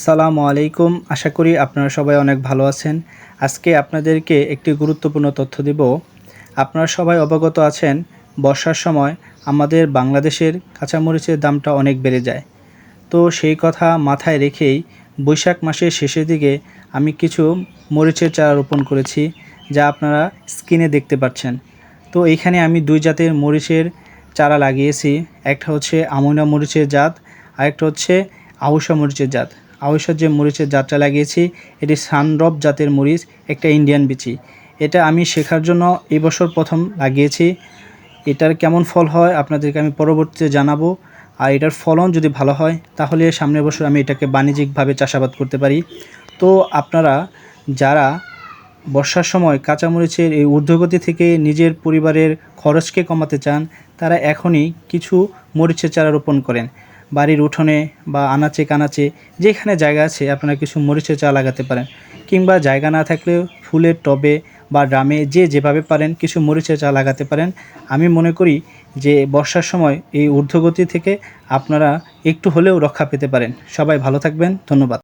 আসসালামু আলাইকুম। আশা করি আপনারা সবাই অনেক ভালো আছেন। আজকে আপনাদেরকে একটি গুরুত্বপূর্ণ তথ্য দিব। আপনারা সবাই অবগত আছেন, বর্ষার সময় আমাদের বাংলাদেশের কাঁচামরিচের দামটা অনেক বেড়ে যায়। তো সেই কথা মাথায় রেখেই বৈশাখ মাসের শেষের দিকে আমি কিছু মরিচের চারা রোপণ করেছি, যা আপনারা স্ক্রিনে দেখতে পাচ্ছেন। তো এইখানে আমি দুই জাতের মরিচের চারা লাগিয়েছি। একটা হচ্ছে আমুনা মরিচের জাত, আরেকটা হচ্ছে আউশা মরিচের জাত। আউশার যে মরিচের জাতটা লাগিয়েছি, এটি সানরব জাতের মরিচ, একটা ইন্ডিয়ান বিচি। এটা আমি শেখার জন্য এই বছর প্রথম লাগিয়েছি। এটার কেমন ফল হয় আপনাদেরকে আমি পরবর্তীতে জানাব। আর এটার ফলন যদি ভালো হয়, তাহলে সামনের বছর আমি এটাকে বাণিজ্যিকভাবে চাষাবাদ করতে পারি। তো আপনারা যারা বর্ষার সময় কাঁচামরিচের এই ঊর্ধ্বগতি থেকে নিজের পরিবারের খরচকে কমাতে চান, তারা এখনই কিছু মরিচের চারা রোপণ করেন। বাড়ির উঠোনে বা আনাচে কানাচে যেখানে জায়গা আছে আপনারা কিছু মরিচের চা লাগাতে পারেন। কিংবা জায়গা না থাকলেও ফুলের টবে বা ড্রামে যে যেভাবে পারেন কিছু মরিচের চা লাগাতে পারেন। আমি মনে করি যে বর্ষার সময় এই ঊর্ধ্বগতি থেকে আপনারা একটু হলেও রক্ষা পেতে পারেন। সবাই ভালো থাকবেন, ধন্যবাদ।